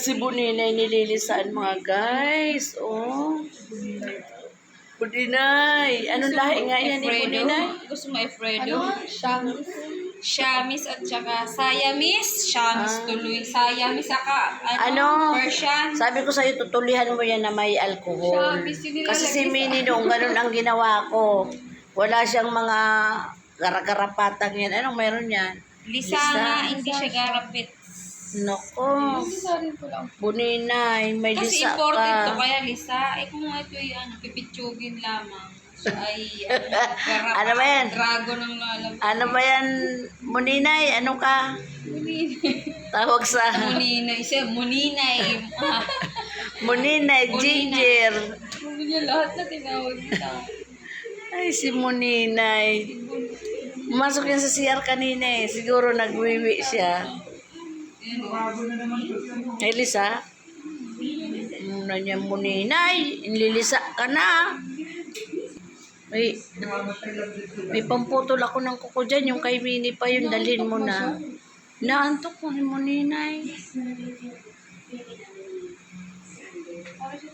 si Buninay nililisaan mga guys. Oh. Buninay. Anong lahi nga yan ni Buninay? Gusto mo Alfredo? Ano? Shamis. Shamis at saka Siamese. Shamis tuloy. Siamese saka Ano? ano? Persian. Sabi ko sa'yo, tutulihan mo yan na may alcohol. Kasi si nilalagay Minnie noong ganun ang ginawa ko. Wala siyang mga garagarapatang yan. Anong meron yan? Lisa Lisa. nga, hindi siya garapit. Nako. Rin ko lang. Buninay, may Kasi lisa imported to ka. kaya Lisa. Eh kung ito ay ano, pipitsugin lamang. Siya ay ano. Ano ba yan? Dragon ang lalabas. Ano ba yan, Muninay? Ano ka? Tawag sa Muninay siya, muninay. Ah, Muninay, Ginger. Niya lahat na tinawag kita. Ay, si Muninay. Pumasok yan sa CR kanina eh. Siguro nagwiwi siya. Ay, Lisa. Muna niya, Muninay. Inlilisa ka na. May, may pamputol ako ng kuko dyan. Yung kay Minnie pa yun, dalhin mo na. Naantok ko ni Muninay. Para siya.